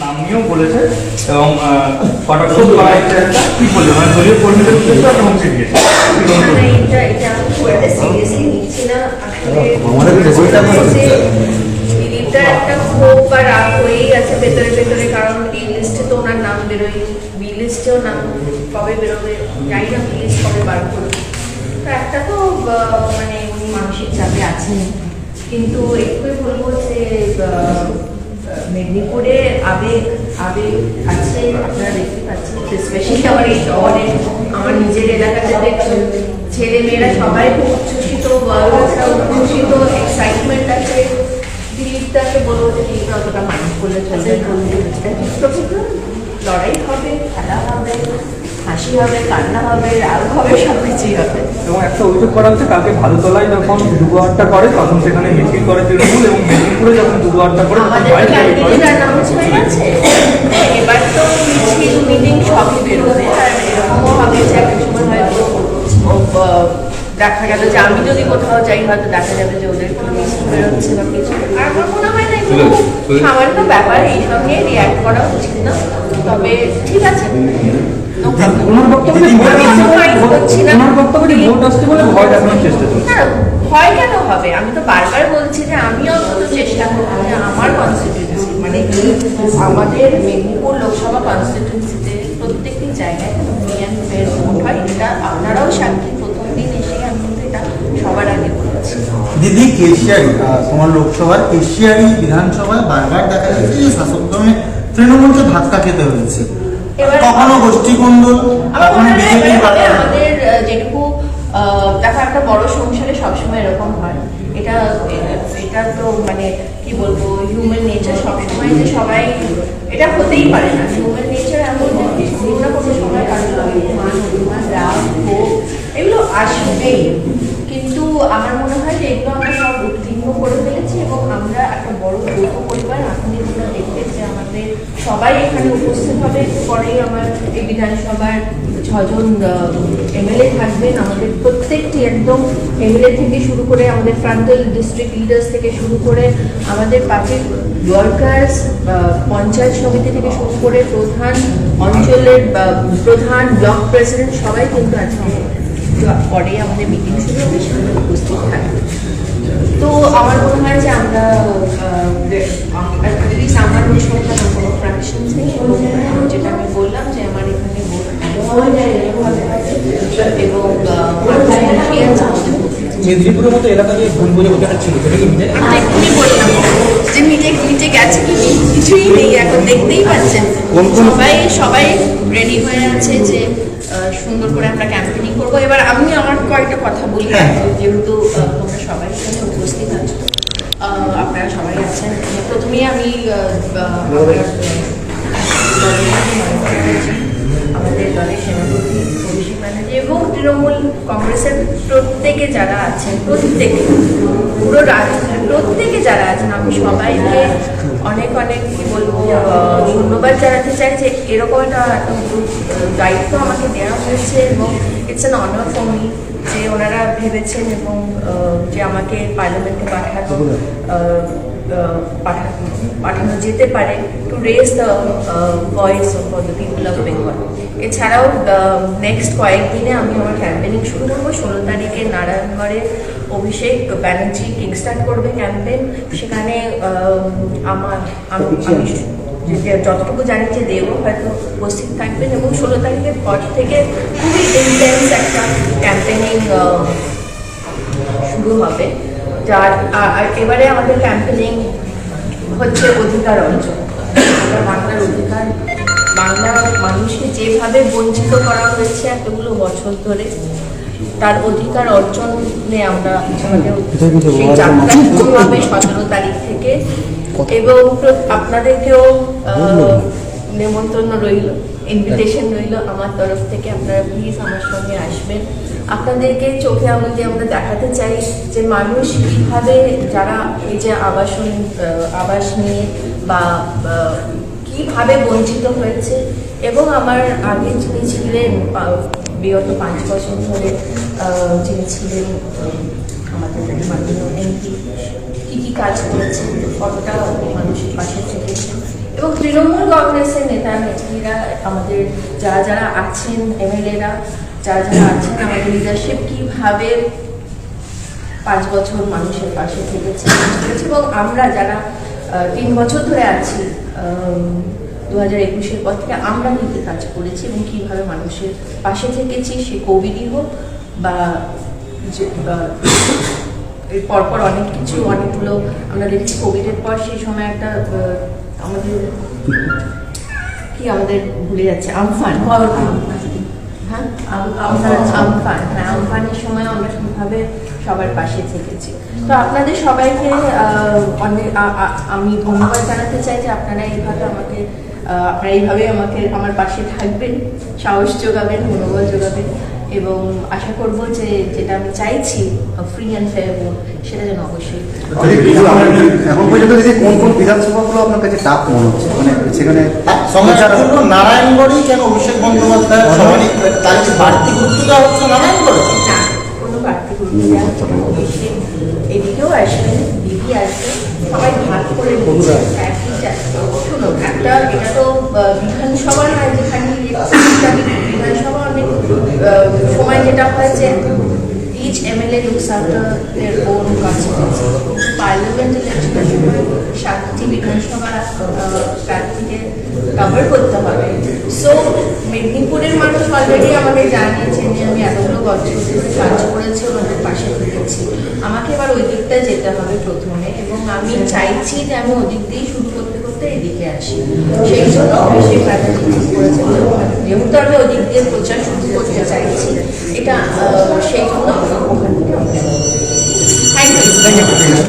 নাম বলেছে এবং কটাক্ষ করা একটা কি বলল মানে দলীয় কর্মীদের উদ্দেশ্যে একটা হুমকি দিয়েছে একটা একটা কবে বেরোবে জানি না কবে বার করবে তো একটা তো মানে মানসিক চাপে আছেন কিন্তু একটুই বলব যে মেদিনীপুরে আবেগ আবেগ আছে, আপনারা দেখতে পাচ্ছেন স্পেশালি আমার এই শহরে আমার নিজের এলাকাতে দেখছেন ছেলে মেয়েরা সবাই খুব উচ্ছ্বসিত উচ্ছ্বসিত এক্সাইটমেন্ট আছে। দিলীপদাকে বলব যে দিলীপ অতটা মানুষ করলে চলবে লড়াই হবে, খেলা হবে? হাসি হবে কান্না হবে রাগ হবে সব কিছুই হবে। এবং একটা অভিযোগ করা হচ্ছে কালকে ভারতলায় যখন দুর্গাহাটটা করে তখন সেখানে মিছিল করে তৃণমূল এবং মেদিনীপুরে যখন দুর্গাহাটটা করে হয়ে এবার তো মিছিল মিটিং সবই বেরোবে। আর এরকমও হবে যে একটা সময় হয়তো দেখা গেল যে আমি যদি কোথাও যাই হয়তো দেখা যাবে যে ওদের কোনো বেরোচ্ছে বা কিছু। আমার মনে হয় না এগুলো সামান্য ব্যাপার এইসব নিয়ে রিয়াক্ট করা উচিত না। তবে ঠিক আছে। ভয় কেন হবে? আমি তো বারবার বলছি যে আমি অন্তত চেষ্টা করব যে আমার কনস্টিটিউন্সি মানে এই আমাদের মেদিনীপুর লোকসভা কনস্টিটিউন্সিতে প্রত্যেকটি জায়গায় ইন্ডিয়ান ফেয়ার ভোট হয় এটা আপনারাও সাক্ষী প্রথম দিন এসে আমি কিন্তু এটা সবার আগে বলেছি। দিদি কেশিয়ারি তোমার লোকসভার কেশিয়ারি বিধানসভায় বারবার দেখা যাচ্ছে যে শাসক তৃণমূলকে ধাক্কা খেতে হয়েছে। কখনো গোষ্ঠীকুন্দল আমার কখনো বিজেপি আমাদের যেটুকু দেখো একটা বড় সংসারে সবসময় এরকম হয়। এটা এটা তো মানে কি বলব হিউম্যান নেচার সবসময় যে সবাই এটা হতেই পারে না। হিউম্যান নেচার এমন কোনো না কোনো সময় কারণ মান অভিমান রাগ ক্ষোভ এগুলো আসবেই। আমার মনে হয় যে এগুলো আমরা সব উত্তীর্ণ করে ফেলেছি এবং আমরা একটা বড় যৌথ পরিবার। আপনি যেটা দেখবেন যে আমাদের সবাই এখানে উপস্থিত হবে। পরেই আমার এই বিধানসভার ছজন এমএলএ থাকবেন। আমাদের প্রত্যেকটি একদম এমএলএ থেকে শুরু করে আমাদের ফ্রান্টাল ডিস্ট্রিক্ট লিডার্স থেকে শুরু করে আমাদের পার্টির ওয়ার্কার্স পঞ্চায়েত সমিতি থেকে শুরু করে প্রধান অঞ্চলের প্রধান ব্লক প্রেসিডেন্ট সবাই কিন্তু আজকে পরে আমাদের মিটিং শুরু হবে সেখানে উপস্থিত থাকবে তো আমার মনে হয় যে আমরা প্লিজ আমার কোনো কোনো ফ্র্যাকশনস নেই যেটা আমি বললাম যে আমার এখানে ভোট ভালোভাবে হবে এবং আহ, মানুষের influence আমাদের উপর আছে। মেদিনীপুরের মতো এলাকাতে ভুল বোঝে বোঝাটা ছিল সেটা কি মিটে এক্ষুনি বললাম যে মিটে মিটে গেছে কি কিছুই নেই এখন দেখতেই পাচ্ছেন। সবাই সবাই রেডি হয়ে আছে যে সুন্দর করে আমরা ক্যাম্পেনিং করব। এবার আমি আমার কয়েকটা কথা বলি যেহেতু আহ, তোমরা সবাই এখানে উপস্থিত আছো। আপনারা সবাই আছেন। প্রথমেই আমি আমাদের দলের সেনাপতি অভিষেক ব্যানার্জি এবং তৃণমূল কংগ্রেসের প্রত্যেকে যারা আছেন, প্রত্যেকে, পুরো রাজ্য প্রত্যেকে যারা আছেন, আমি সবাইকে অনেক অনেক কি বলব ধন্যবাদ জানাতে চাই যে এরকম একটা দায়িত্ব আমাকে দেওয়া হয়েছে এবং it's an honour for me যে ওনারা ভেবেছেন এবং যে আমাকে পার্লামেন্টে পাঠানো পাঠানো যেতে পারে to raise the voice for the people of Bengal এছাড়াও নেক্সট কয়েকদিনে আমি আমার ক্যাম্পেনিং শুরু করব। ষোলো তারিখে নারায়ণগড়ে অভিষেক ব্যানার্জি কিংস্টার্ট করবে ক্যাম্পেন সেখানে আমার আমি আমি যতটুকু জানি যে দেব হয়তো উপস্থিত থাকবেন। এবং ষোলো তারিখের পর থেকে খুবই ইন্টেন্স একটা ক্যাম্পেনিং শুরু হবে, যার এবারে আমাদের ক্যাম্পেনিং হচ্ছে অধিকার অর্জন। আমরা বাংলার অধিকার বাংলার মানুষকে যেভাবে বঞ্চিত করা হয়েছে এতগুলো বছর ধরে, তার অধিকার অর্জনে আমরা আমাদের সেই শুরু হবে সতেরো তারিখ থেকে। এবং আপনাদেরকেও নেমন্তন্ন রইল ইনভিটেশন রইল আমার তরফ থেকে। আপনারা প্লিজ আমার সঙ্গে আসবেন। আপনাদেরকে চোখে আঙুল দিয়ে আমরা দেখাতে চাই যে মানুষ কীভাবে যারা এই যে আবাসন আবাস নিয়ে বা কীভাবে বঞ্চিত হয়েছে এবং আমার আগে যিনি ছিলেন বিগত পাঁচ বছর ধরে যিনি ছিলেন আমাদের মাননীয় এমপি, কী কি কাজ করেছেন কতটা মানুষের পাশে থেকেছেন এবং তৃণমূল কংগ্রেসের নেতা, নেত্রীরা, আমাদের যারা যারা আছেন, এমএলএরা, যারা যারা আছেন, আমাদের লিডারশিপ কীভাবে পাঁচ বছর মানুষের পাশে থেকেছে এবং আমরা যারা তিন বছর ধরে আছি দু হাজার একুশের পর থেকে আমরা কী কাজ করেছি এবং কীভাবে মানুষের পাশে থেকেছি, সে কোভিডই হোক বা পরপর অনেক কিছু, অনেকগুলো আমরা দেখছি, কোভিডের পর সেই সময় একটা আমাদের কি আমাদের ভুলে যাচ্ছে? আমফান। হ্যাঁ? হ্যাঁ সময় আমরা কীভাবে সবার পাশে থেকেছি। তো আপনাদের সবাইকে অনেক আমি ধন্যবাদ জানাতে চাই যে আপনারা এইভাবে আমাকে আপনারা এইভাবে আমাকে আমার পাশে থাকবেন, সাহস যোগাবেন, মনোবল যোগাবেন। এবং আশা করব যে যেটা আমি চাইছি ফ্রি অ্যান্ড ফেয়ার ভোট সেটা যেন অবশ্যই এখন পর্যন্ত দিদি কোন কোন বিধানসভাগুলো আপনার কাছে টাফ মনে হচ্ছে? মানে সেখানে বলব কেন অভিষেক বন্দ্যোপাধ্যায় তার কি বাড়তি গুরুত্ব দেওয়া হচ্ছে নারায়ণগড়ে? না কোনো বাড়তি গুরুত্ব দেওয়া হচ্ছে এদিকেও আসবেন দিদি আসবে সবাই ভাগ করে নিচ্ছে। একই শুনো একটা এটা তো বিধানসভা নয় যেখানে বিধানসভা অনেক যেটা হয় যে each MLA looks after their own constituency parliament ইলেকশনের সময় সাতটি বিধানসভার প্রার্থীকে কভার করতে হবে। সো মেদিনীপুরের মানুষ অলরেডি আমাদের জানিয়েছেন যে আমি এতগুলো বছর কাজ করেছি ওনাদের পাশে থেকেছি আমাকে এবার ওই দিকটা যেতে হবে প্রথমে এবং আমি চাইছি যে আমি ওই দিক দিয়েই শুরু করতে করতে এদিকে আসি। সেই জন্য ব্যানার্জি ঠিক করেছেন যেহেতু আমি ওই দিক দিয়ে প্রচার শুরু করতে চাইছি, এটা সেই জন্য থ্যাংক ইউ